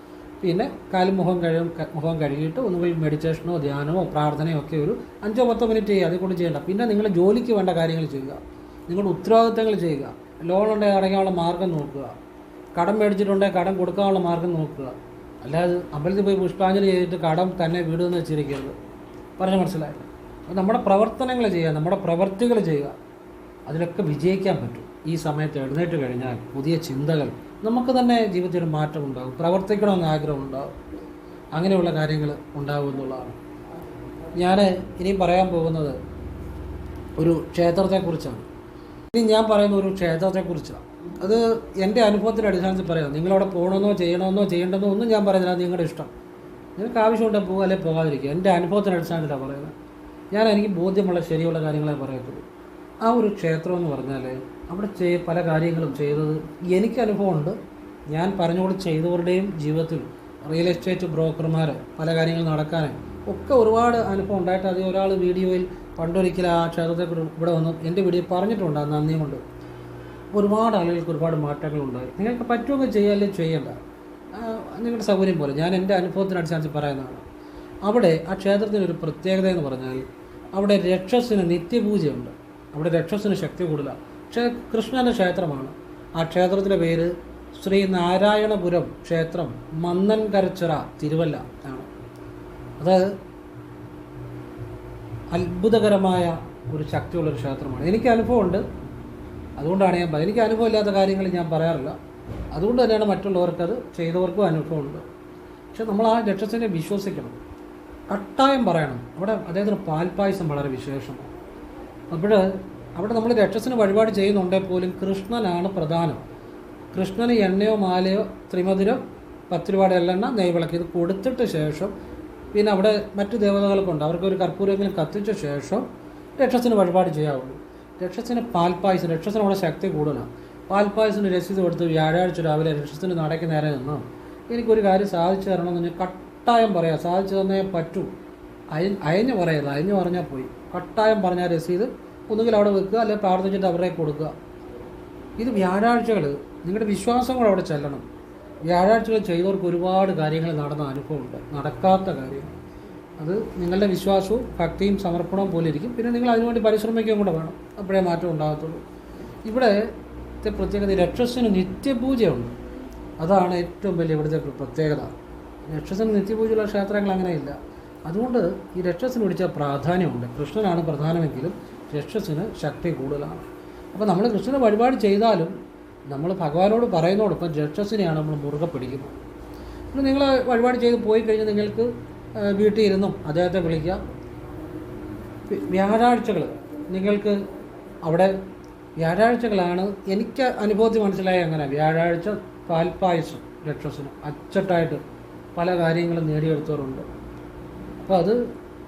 പിന്നെ കാലും മുഖം കഴുകും മുഖം കഴുകിയിട്ട് ഒന്നുകൂടി മെഡിറ്റേഷനോ ധ്യാനമോ പ്രാർത്ഥനയോ ഒക്കെ ഒരു അഞ്ചോ പത്തോ മിനിറ്റ് ചെയ്യുക. അതിൽ കൂടി ചെയ്യേണ്ട. പിന്നെ നിങ്ങൾ ജോലിക്ക് വേണ്ട കാര്യങ്ങൾ ചെയ്യുക. നിങ്ങളുടെ ഉത്തരവാദിത്തങ്ങൾ ചെയ്യുക. ലോൺ ഉണ്ടെങ്കിൽ അടയ്ക്കാനുള്ള മാർഗം നോക്കുക. കടം മേടിച്ചിട്ടുണ്ടെങ്കിൽ കടം കൊടുക്കാനുള്ള മാർഗം നോക്കുക. അല്ലാതെ അമ്പലത്തിൽ പോയി പുഷ്പാഞ്ജലി ചെയ്തിട്ട് കടം തന്നെ വീട് എന്ന് വെച്ചിരിക്കരുത്. പറഞ്ഞു മനസ്സിലായില്ല അപ്പോൾ നമ്മുടെ പ്രവർത്തനങ്ങൾ ചെയ്യുക നമ്മുടെ പ്രവർത്തികൾ ചെയ്യുക. അതിലൊക്കെ വിജയിക്കാൻ പറ്റും. ഈ സമയത്ത് എഴുന്നേറ്റ് കഴിഞ്ഞാൽ പുതിയ ചിന്തകൾ നമുക്ക് തന്നെ ജീവിതത്തിൽ ഒരു മാറ്റം പ്രവർത്തിക്കണമെന്ന് ആഗ്രഹം ഉണ്ടാകും അങ്ങനെയുള്ള കാര്യങ്ങൾ ഉണ്ടാകും എന്നുള്ളതാണ്. ഞാൻ ഇനിയും പറയാൻ പോകുന്നത് ഒരു ക്ഷേത്രത്തെക്കുറിച്ചാണ്. ഇനി ഞാൻ പറയുന്ന ഒരു ക്ഷേത്രത്തെക്കുറിച്ചാണ്. അത് എന്റെ അനുഭവത്തിന്റെ അടിസ്ഥാനത്തിൽ പറയാം. നിങ്ങളവിടെ പോകണമെന്നോ ചെയ്യണമെന്നോ ചെയ്യേണ്ടെന്നോ ഒന്നും ഞാൻ പറയുന്നില്ല. നിങ്ങളുടെ ഇഷ്ടം. നിങ്ങൾക്ക് ആവശ്യമുണ്ടെങ്കിൽ പോകുക അല്ലെങ്കിൽ പോകാതിരിക്കുക. എന്റെ അനുഭവത്തിന്റെ അടിസ്ഥാനത്തിലാണ് പറയുന്നത്. ഞാൻ എനിക്ക് ബോധ്യമുള്ള ശരിയുള്ള കാര്യങ്ങളെ പറയത്തുള്ളൂ ആ ഒരു ക്ഷേത്രം എന്ന് പറഞ്ഞാൽ അവിടെ ചെയ് പല കാര്യങ്ങളും ചെയ്തത്. എനിക്ക് അനുഭവമുണ്ട്. ഞാൻ പറഞ്ഞുകൊണ്ട് ചെയ്തവരുടെയും ജീവിതത്തിൽ റിയൽ എസ്റ്റേറ്റ് ബ്രോക്കർമാർ പല കാര്യങ്ങൾ നടക്കാനും ഒക്കെ ഒരുപാട് അനുഭവം ഉണ്ടായിട്ട് അത് ഒരാൾ വീഡിയോയിൽ പണ്ടൊരിക്കൽ ആ ക്ഷേത്രത്തെക്കുറിച്ച് ഇവിടെ വന്ന് എന്റെ വീഡിയോ പറഞ്ഞിട്ടുണ്ട് ആ നന്ദി കൊണ്ട്. ഒരുപാട് ആളുകൾക്ക് ഒരുപാട് മാറ്റങ്ങൾ ഉണ്ടായി. നിങ്ങൾക്ക് പറ്റുമെങ്കിൽ ചെയ്യാല്ലേ ചെയ്യണ്ട. നിങ്ങളുടെ സൗകര്യം പോലെ. ഞാൻ എന്റെ അനുഭവത്തിന് അടിസ്ഥാനത്തിൽ പറയുന്നതാണ്. അവിടെ ആ ക്ഷേത്രത്തിന് ഒരു പ്രത്യേകത എന്ന് പറഞ്ഞാൽ അവിടെ രക്ഷസിന് നിത്യപൂജയുണ്ട്. അവിടെ രക്ഷസിന് ശക്തി കൂടുതലാണ്. കൃഷ്ണന്റെ ക്ഷേത്രമാണ്. ആ ക്ഷേത്രത്തിന്റെ പേര് ശ്രീ നാരായണപുരം ക്ഷേത്രം മന്നൻകരച്ചിറ തിരുവല്ല ആണ് അത് അത്ഭുതകരമായ ഒരു ശക്തിയുള്ളൊരു ക്ഷേത്രമാണ്. എനിക്ക് അനുഭവമുണ്ട്. അതുകൊണ്ടാണ് ഞാൻ എനിക്ക് അനുഭവമില്ലാത്ത കാര്യങ്ങൾ ഞാൻ പറയാറില്ല. അതുകൊണ്ട് തന്നെയാണ് മറ്റുള്ളവർക്കത് ചെയ്തവർക്കും അനുഭവമുണ്ട്. പക്ഷെ നമ്മൾ ആ ലക്ഷത്തിനെ വിശ്വസിക്കണം. കട്ടായം പറയണം. അവിടെ അദ്ദേഹത്തിന് പാൽപ്പായസം വളരെ വിശേഷമാണ്. അപ്പോൾ അവിടെ നമ്മൾ രക്ഷസിന് വഴിപാട് ചെയ്യുന്നുണ്ടെങ്കിൽ പോലും കൃഷ്ണനാണ് പ്രധാനം. കൃഷ്ണന് എണ്ണയോ മാലയോ ത്രിമധുരം പത്ത് രൂപയുടെ എല്ലെണ്ണ നെയ്വിളക്ക് ഇത് കൊടുത്തിട്ട് ശേഷം പിന്നെ അവിടെ മറ്റു ദേവതകൾക്കുണ്ട് അവർക്ക് ഒരു കർപ്പൂരമെങ്കിലും കത്തിച്ച ശേഷം രക്ഷസിന് വഴിപാട് ചെയ്യാവുള്ളൂ. രക്ഷസിന് പാൽപ്പായസം രക്ഷസിന് അവിടെ ശക്തി കൂടുതലാണ് പാൽപ്പായസിന് രസീത് കൊടുത്ത് വ്യാഴാഴ്ച രാവിലെ രക്ഷസിന് നടക്കി നേരെ നിന്ന്. എനിക്കൊരു കാര്യം സാധിച്ചു തരണമെന്ന് ഞാൻ കട്ടായം പറയാം. സാധിച്ചു തന്നേ പറ്റൂ. അയ അയഞ്ഞു പറയരുത്. അയഞ്ഞു പറഞ്ഞാൽ പോയി. കട്ടായം പറഞ്ഞാൽ രസീത് ഒന്നുകിൽ അവിടെ വെക്കുക അല്ലെങ്കിൽ പ്രാർത്ഥിച്ചിട്ട് അവരെ കൊടുക്കുക. ഇത് വ്യാഴാഴ്ചകൾ നിങ്ങളുടെ വിശ്വാസം കൂടെ അവിടെ ചെല്ലണം. വ്യാഴാഴ്ചകൾ ചെയ്തവർക്ക് ഒരുപാട് കാര്യങ്ങൾ നടന്ന അനുഭവമുണ്ട്. നടക്കാത്ത കാര്യം അത് നിങ്ങളുടെ വിശ്വാസവും ഭക്തിയും സമർപ്പണവും പോലെ ഇരിക്കും. പിന്നെ നിങ്ങൾ അതിനുവേണ്ടി പരിശ്രമിക്കുകയും കൂടെ വേണം. അപ്പോഴേ മാറ്റം ഉണ്ടാകത്തുള്ളൂ. ഇവിടെ പ്രത്യേകത രക്ഷസിന് നിത്യപൂജയുണ്ട്. അതാണ് ഏറ്റവും വലിയ ഇവിടുത്തെ പ്രത്യേകത. രക്ഷസിന് നിത്യപൂജയുള്ള ക്ഷേത്രങ്ങൾ അങ്ങനെയില്ല. അതുകൊണ്ട് ഈ രക്ഷസിന് പിടിച്ച പ്രാധാന്യമുണ്ട്. കൃഷ്ണനാണ് പ്രധാനമെങ്കിലും രക്ഷസിന് ശക്തി കൂടുതലാണ്. അപ്പോൾ നമ്മൾ കൃഷ്ണന് വഴിപാട് ചെയ്താലും നമ്മൾ ഭഗവാനോട് പറയുന്നതോടൊപ്പം രക്ഷസിനെയാണ് നമ്മൾ മുറുകെ പിടിക്കുന്നത്. അപ്പോൾ നിങ്ങൾ വഴിപാട് ചെയ്ത് പോയി കഴിഞ്ഞാൽ നിങ്ങൾക്ക് വീട്ടിൽ ഇരുന്നും അദ്ദേഹത്തെ വിളിക്കാം വ്യാഴാഴ്ചകൾ നിങ്ങൾക്ക് അവിടെ വ്യാഴാഴ്ചകളാണ് എനിക്ക് അനുഭവത്തിൽ മനസ്സിലായ അങ്ങനെ വ്യാഴാഴ്ച പാൽപ്പായസം രക്ഷസിന് അച്ചട്ടായിട്ട് പല കാര്യങ്ങളും നേടിയെടുത്തവരുണ്ട്. അപ്പോൾ അത്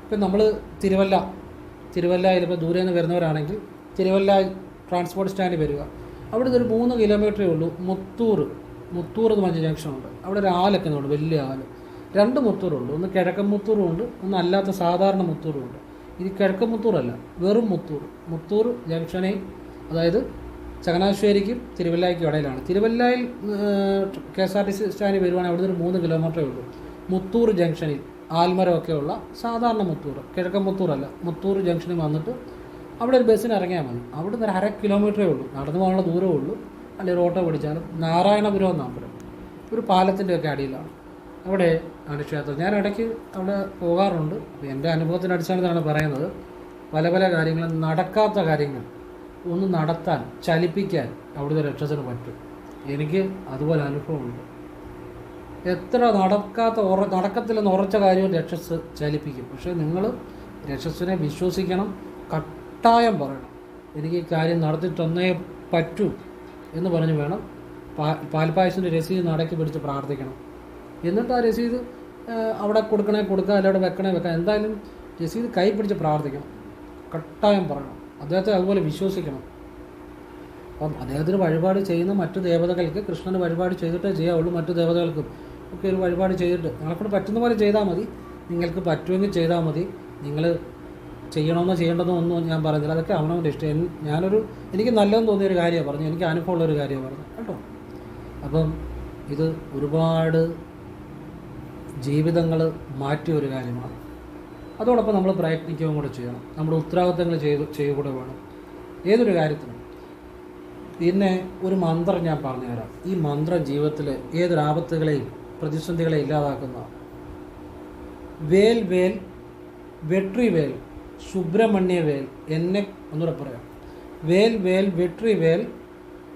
ഇപ്പം നമ്മൾ തിരുവല്ല തിരുവല്ലയിൽ ഇപ്പോൾ ദൂരെ നിന്ന് വരുന്നവരാണെങ്കിൽ തിരുവല്ല ട്രാൻസ്പോർട്ട് സ്റ്റാൻഡിൽ വരിക. അവിടെ നിന്ന് ഒരു മൂന്ന് കിലോമീറ്ററേ ഉള്ളൂ. മുത്തൂർ മുത്തൂർ എന്ന് പറഞ്ഞ ജംഗ്ഷനുണ്ട് അവിടെ ഒരു ആലൊക്കെ ഉണ്ട് വലിയ ആൽ രണ്ട് മുത്തൂറുണ്ട് ഒന്ന് കിഴക്കൻ മുത്തൂറും ഉണ്ട് ഒന്ന് അല്ലാത്ത സാധാരണ മുത്തൂറും ഉണ്ട്. ഇത് കിഴക്കൻ മുത്തൂറല്ല വെറും മുത്തൂർ. മുത്തൂർ ജംഗ്ഷനെ അതായത് ചങ്ങനാശ്ശേരിക്കും തിരുവല്ലയ്ക്കും ഇടയിലാണ്. തിരുവല്ലായിൽ K S R T C സ്റ്റാൻഡിൽ വരുവാണെങ്കിൽ അവിടെ ഒരു മൂന്ന് കിലോമീറ്ററേ ഉള്ളൂ. മുത്തൂർ ജംഗ്ഷനിൽ ആൽമരമൊക്കെ ഉള്ള സാധാരണ മുത്തൂർ കിഴക്കൻ മുത്തൂറല്ല മുത്തൂർ ജംഗ്ഷനിൽ വന്നിട്ട് അവിടെ ഒരു ബസ്സിന് ഇറങ്ങിയാൽ മതി. അവിടുന്ന് ഒരു അര കിലോമീറ്ററേ ഉള്ളൂ. നടന്നു പോകാനുള്ള ദൂരമേ ഉള്ളൂ. അല്ലെങ്കിൽ ഓട്ടോ പിടിച്ചാലും നാരായണപുരം എന്നാണ് പറയും ഒരു പാലത്തിന്റെ ഒക്കെ അടിയിലാണ്. അവിടെ ആണ് ക്ഷേത്രം. ഞാൻ ഇടയ്ക്ക് അവിടെ പോകാറുണ്ട്. എന്റെ അനുഭവത്തിന്റെ അടിസ്ഥാനത്തിലാണ് പറയുന്നത്. പല പല കാര്യങ്ങളും നടക്കാത്ത കാര്യങ്ങൾ. ഒന്ന് നടത്താൻ ചലിപ്പിക്കാൻ അവിടുത്തെ രക്ഷസിന് പറ്റും. എനിക്ക് അതുപോലെ അനുഭവമുണ്ട്. എത്ര നടക്കാത്ത ഉറ നടക്കത്തില്ലെന്ന് ഉറച്ച കാര്യവും രക്ഷസ് ചലിപ്പിക്കും. പക്ഷേ നിങ്ങൾ രക്ഷസിനെ വിശ്വസിക്കണം കട്ടായം പറയണം. എനിക്ക് ഈ കാര്യം നടത്തിയിട്ടൊന്നേ പറ്റൂ എന്ന് പറഞ്ഞ് വേണം പാ പാൽപ്പായസിന്റെ രസീത് നടക്കി പിടിച്ച് പ്രാർത്ഥിക്കണം. എന്നിട്ട് ആ രസീത് അവിടെ കൊടുക്കണേ കൊടുക്കുക അല്ല അവിടെ വെക്കണേ വെക്കാം. എന്തായാലും രസീത് കൈ പിടിച്ച് പ്രാർത്ഥിക്കണം. കട്ടായം പറയണം. അദ്ദേഹത്തെ അതുപോലെ വിശ്വസിക്കണം. അപ്പം അദ്ദേഹത്തിന് വഴിപാട് ചെയ്യുന്ന മറ്റു ദേവതകൾക്ക് കൃഷ്ണന് വഴിപാട് ചെയ്തിട്ടേ ചെയ്യാവുള്ളൂ മറ്റു ദേവതകൾക്കും. ഒക്കെ ഒരു വഴിപാട് ചെയ്തിട്ട് നിങ്ങളെക്കൊണ്ട് പറ്റുന്ന പോലെ ചെയ്താൽ മതി. നിങ്ങൾക്ക് പറ്റുമെങ്കിൽ ചെയ്താൽ മതി. നിങ്ങൾ ചെയ്യണമെന്നോ ചെയ്യേണ്ടതോ ഒന്നും ഞാൻ പറയുന്നില്ല അതൊക്കെ അവനവന്റെ ഇഷ്ടം. ഞാനൊരു എനിക്ക് നല്ലതെന്ന് തോന്നിയൊരു കാര്യമാണ് പറഞ്ഞു എനിക്ക് അനുഭവമുള്ള ഒരു കാര്യമാണ് പറഞ്ഞു കേട്ടോ? അപ്പം ഇത് ഒരുപാട് ജീവിതങ്ങൾ മാറ്റിയ ഒരു കാര്യമാണ്. അതോടൊപ്പം നമ്മൾ പ്രയത്നിക്കുകയും കൂടെ ചെയ്യണം. നമ്മുടെ ഉത്തരവാദിത്തങ്ങൾ ചെയ്ത് ചെയ്യുകൂടെ വേണം. ഏതൊരു കാര്യത്തിനും. പിന്നെ ഒരു മന്ത്രം ഞാൻ പറഞ്ഞുതരാം. ഈ മന്ത്രം ജീവിതത്തിൽ ഏതൊരു ആപത്തുകളെയും പ്രതിസന്ധികളെയും ഇല്ലാതാക്കുന്ന. വേൽ വേൽ വെട്രി വേൽ സുബ്രഹ്മണ്യ വേൽ എന്നെ ഒന്നുകൂടെ പറയാം. വേൽ വേൽ വെട്രി വേൽ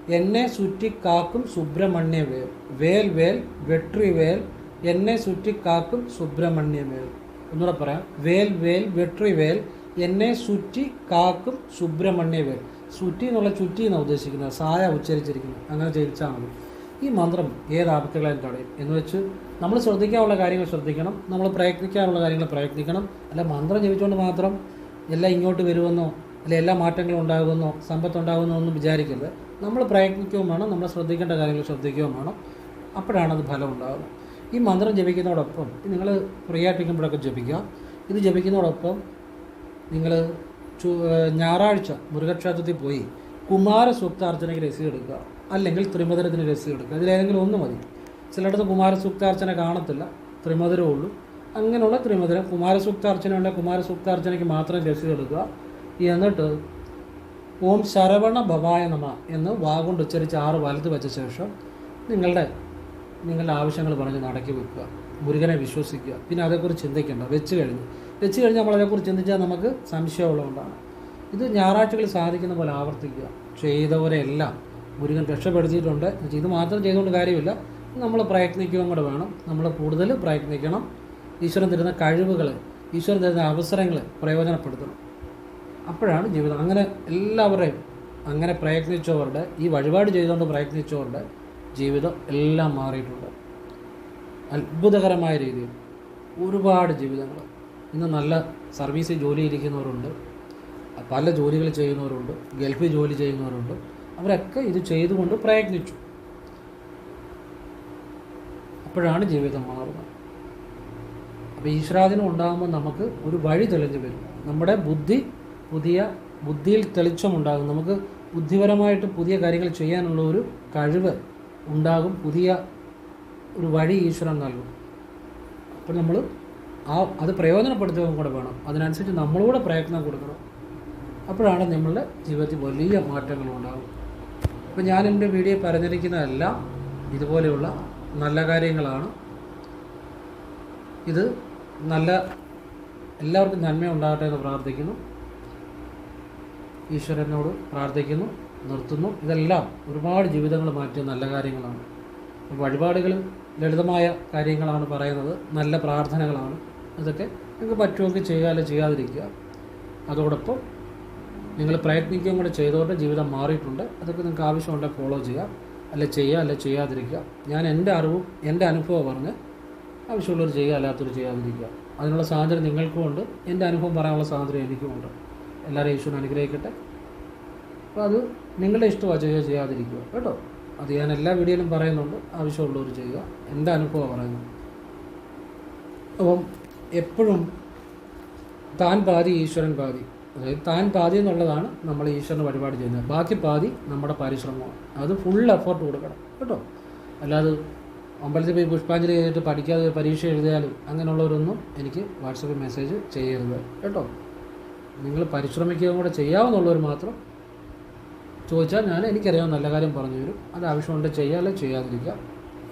എന്നെ ചുറ്റിക്കാക്കും സുബ്രഹ്മണ്യ വേൽ. വേൽ വേൽ വെട്രി വേൽ എന്നെ ചുറ്റിക്കാക്കും സുബ്രഹ്മണ്യ വേൽ. ഒന്നുകൂടെ പറയാം. വേൽ വേൽ വെട്രി വേൽ എന്നെ ചുറ്റി കാക്കും സുബ്രഹ്മണ്യ വേൽ. ചുറ്റി എന്നുള്ള ചുറ്റി എന്നാണ് ഉദ്ദേശിക്കുന്നത്? സായ ഉച്ചരിച്ചിരിക്കുന്നത്. അങ്ങനെ ജയിച്ചാൽ മതി. ഈ മന്ത്രം ഏത് ആപത്തുകളെയും തടയും എന്ന് വെച്ച് നമ്മൾ ശ്രദ്ധിക്കാനുള്ള കാര്യങ്ങൾ ശ്രദ്ധിക്കണം നമ്മൾ പ്രയത്നിക്കാനുള്ള കാര്യങ്ങൾ പ്രയത്നിക്കണം. അല്ല മന്ത്രം ജപിച്ചുകൊണ്ട് മാത്രം എല്ലാം ഇങ്ങോട്ട് വരുമെന്നോ അല്ലെ എല്ലാ മാറ്റങ്ങളും ഉണ്ടാകുമെന്നോ സമ്പത്ത് ഉണ്ടാകുമെന്നോ ഒന്നും വിചാരിക്കരുത്. നമ്മൾ പ്രയത്നിക്കുകയും വേണം നമ്മൾ ശ്രദ്ധിക്കേണ്ട കാര്യങ്ങൾ ശ്രദ്ധിക്കുകയും വേണം. അപ്പോഴാണ് അത് ഫലം ഉണ്ടാകുന്നത് ഈ മന്ത്രം ജപിക്കുന്നതോടൊപ്പം നിങ്ങൾ ഫ്രീ ആയിട്ടിരിക്കുമ്പോഴൊക്കെ ജപിക്കുക. ഇത് ജപിക്കുന്നതോടൊപ്പം നിങ്ങൾ ഞായറാഴ്ച മുരുകക്ഷേത്രത്തിൽ പോയി കുമാര സൂക്താർച്ചനയ്ക്ക് രസീത് എടുക്കുക. അല്ലെങ്കിൽ ത്രിമധുരത്തിന് രസീത് എടുക്കുക. അതിലേതെങ്കിലും ഒന്ന് മതി. ചിലയിടത്ത് കുമാരസൂക്താർച്ചന കാണത്തില്ല. ത്രിമധുരം ഉള്ളൂ. അങ്ങനെയുള്ള ത്രിമധുരം കുമാരസൂക്താർച്ചന ഉണ്ടെങ്കിൽ കുമാരസൂക്താർച്ചനയ്ക്ക് മാത്രം രസീത് എടുക്കുക. എന്നിട്ട് ഓം ശരവണ ഭവായ നമ എന്ന് വാഗുണ്ട് ഉച്ചരിച്ച് ആറ് വലത്ത് വെച്ച ശേഷം നിങ്ങളുടെ നിങ്ങളുടെ ആവശ്യങ്ങൾ പറഞ്ഞ് നടക്കി വെക്കുക. മുരുകനെ വിശ്വസിക്കുക. പിന്നെ അതേക്കുറിച്ച് ചിന്തിക്കേണ്ട. വെച്ച് കഴിഞ്ഞ്. വെച്ച് കഴിഞ്ഞ് നമ്മൾ അതേക്കുറിച്ച് ചിന്തിച്ചാൽ നമുക്ക് സംശയമുള്ളതുകൊണ്ടാണ്. ഇത് ഞായറാഴ്ചകളിൽ സാധിക്കുന്ന പോലെ ആവർത്തിക്കുക. ചെയ്തവരെല്ലാം മുരുകൻ രക്ഷപ്പെടുത്തിയിട്ടുണ്ട്. ഇത് മാത്രം ചെയ്തുകൊണ്ട് കാര്യമില്ല. നമ്മൾ പ്രയത്നിക്കുകയും കൂടെ വേണം. നമ്മൾ കൂടുതൽ പ്രയത്നിക്കണം. ഈശ്വരൻ തരുന്ന കഴിവുകൾ ഈശ്വരൻ തരുന്ന അവസരങ്ങൾ പ്രയോജനപ്പെടുത്തണം. അപ്പോഴാണ് ജീവിതം. അങ്ങനെ എല്ലാവരുടെയും അങ്ങനെ പ്രയത്നിച്ചവരുടെ ഈ വഴിപാട് ചെയ്തുകൊണ്ട് പ്രയത്നിച്ചവരുടെ ജീവിതം എല്ലാം മാറിയിട്ടുണ്ട്. അത്ഭുതകരമായ രീതിയിൽ ഒരുപാട് ജീവിതങ്ങൾ ഇന്ന് നല്ല സർവീസിൽ ജോലിയിരിക്കുന്നവരുണ്ട് പല ജോലികൾ ചെയ്യുന്നവരുണ്ട്. ഗൾഫിൽ ജോലി ചെയ്യുന്നവരുണ്ട്. അവരൊക്കെ ഇത് ചെയ്തുകൊണ്ട് പ്രയത്നിച്ചു. അപ്പോഴാണ് ജീവിതം മാറുന്നത്. അപ്പോൾ ഈശ്വരാധീനം ഉണ്ടാകുമ്പോൾ നമുക്ക് ഒരു വഴി തെളിഞ്ഞു വരും. നമ്മുടെ ബുദ്ധി പുതിയ ബുദ്ധിയിൽ തെളിച്ചമുണ്ടാകും നമുക്ക് ബുദ്ധിപരമായിട്ട് പുതിയ കാര്യങ്ങൾ ചെയ്യാനുള്ള ഒരു കഴിവ് ഉണ്ടാകും. പുതിയ ഒരു വഴി ഈശ്വരൻ നൽകും. അപ്പോൾ നമ്മൾ ആ അത് പ്രയോജനപ്പെടുത്തുകയും കൂടെ വേണം. അതിനനുസരിച്ച് നമ്മളുകൂടെ പ്രയത്നം കൊടുക്കണം. അപ്പോഴാണ് നമ്മളുടെ ജീവിതത്തിൽ വലിയ മാറ്റങ്ങൾ ഉണ്ടാകും അപ്പോൾ ഞാൻ എന്റെ വീഡിയോ പറഞ്ഞിരിക്കുന്നതെല്ലാം ഇതുപോലെയുള്ള നല്ല കാര്യങ്ങളാണ്. ഇത് നല്ല എല്ലാവർക്കും നന്മ ഉണ്ടാകട്ടെ എന്ന് പ്രാർത്ഥിക്കുന്നു. ഈശ്വരനോട് പ്രാർത്ഥിക്കുന്നു നിർത്തുന്നു. ഇതെല്ലാം ഒരുപാട് ജീവിതങ്ങൾ മാറ്റിയ നല്ല കാര്യങ്ങളാണ്. വഴിപാടുകൾ ലളിതമായ കാര്യങ്ങളാണ് പറയുന്നത്. നല്ല പ്രാർത്ഥനകളാണ്. അതൊക്കെ നിങ്ങൾക്ക് പറ്റുമെങ്കിൽ അല്ലെങ്കിൽ ചെയ്യാതിരിക്കുക. അതോടൊപ്പം നിങ്ങൾ പ്രയത്നിക്കുകയും കൂടെ ചെയ്തവരുടെ ജീവിതം മാറിയിട്ടുണ്ട്. അതൊക്കെ നിങ്ങൾക്ക് ആവശ്യമുണ്ടെങ്കിൽ ഫോളോ ചെയ്യുക. അല്ലെ ചെയ്യുക അല്ലെ ചെയ്യാതിരിക്കുക. ഞാൻ എന്റെ അറിവും എന്റെ അനുഭവം പറഞ്ഞ് ആവശ്യമുള്ളവർ ചെയ്യുക അല്ലാത്തവർ ചെയ്യാതിരിക്കുക. അതിനുള്ള സ്വാതന്ത്ര്യം നിങ്ങൾക്കും ഉണ്ട്. എന്റെ അനുഭവം പറയാനുള്ള സ്വാതന്ത്ര്യം എനിക്കുമുണ്ട് എല്ലാവരെയും ഈശ്വരൻ അനുഗ്രഹിക്കട്ടെ. അപ്പോൾ അത് നിങ്ങളുടെ ഇഷ്ടമാണ്. ചെയ്യുക ചെയ്യാതിരിക്കുക. കേട്ടോ? അത് ഞാൻ എല്ലാ വീഡിയോയിലും പറയുന്നുണ്ട്. ആവശ്യമുള്ളവർ ചെയ്യുക. എന്റെ അനുഭവം പറയുന്നു അപ്പം എപ്പോഴും താൻ പാതി ഈശ്വരൻ പാതി അതായത് താൻ പാതി എന്നുള്ളതാണ് നമ്മൾ ഈശ്വരന് വഴിപാട് ചെയ്യുന്നത്. ബാക്കി പാതി നമ്മുടെ പരിശ്രമമാണ്. അത് ഫുൾ എഫേർട്ട് കൊടുക്കണം. കേട്ടോ? അല്ലാതെ അമ്പലത്തിൽ പോയി പുഷ്പാഞ്ജലി ചെയ്തിട്ട് പഠിക്കാതെ പരീക്ഷ എഴുതിയാലും അങ്ങനെയുള്ളവരൊന്നും എനിക്ക് വാട്സപ്പിൽ മെസ്സേജ് ചെയ്യരുത്. കേട്ടോ? നിങ്ങൾ പരിശ്രമിക്കുകയും കൂടെ ചെയ്യാവുന്നുള്ളവർ മാത്രം ചോദിച്ചാൽ ഞാൻ എനിക്കറിയാം നല്ല കാര്യം പറഞ്ഞു തരും. അത് ആവശ്യമുണ്ട് ചെയ്യാതെ ചെയ്യാതിരിക്കുക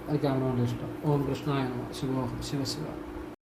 എനിക്ക് അവനോട് ഇഷ്ടം. ഓം കൃഷ്ണായ ശിവോഹം ശിവശിവ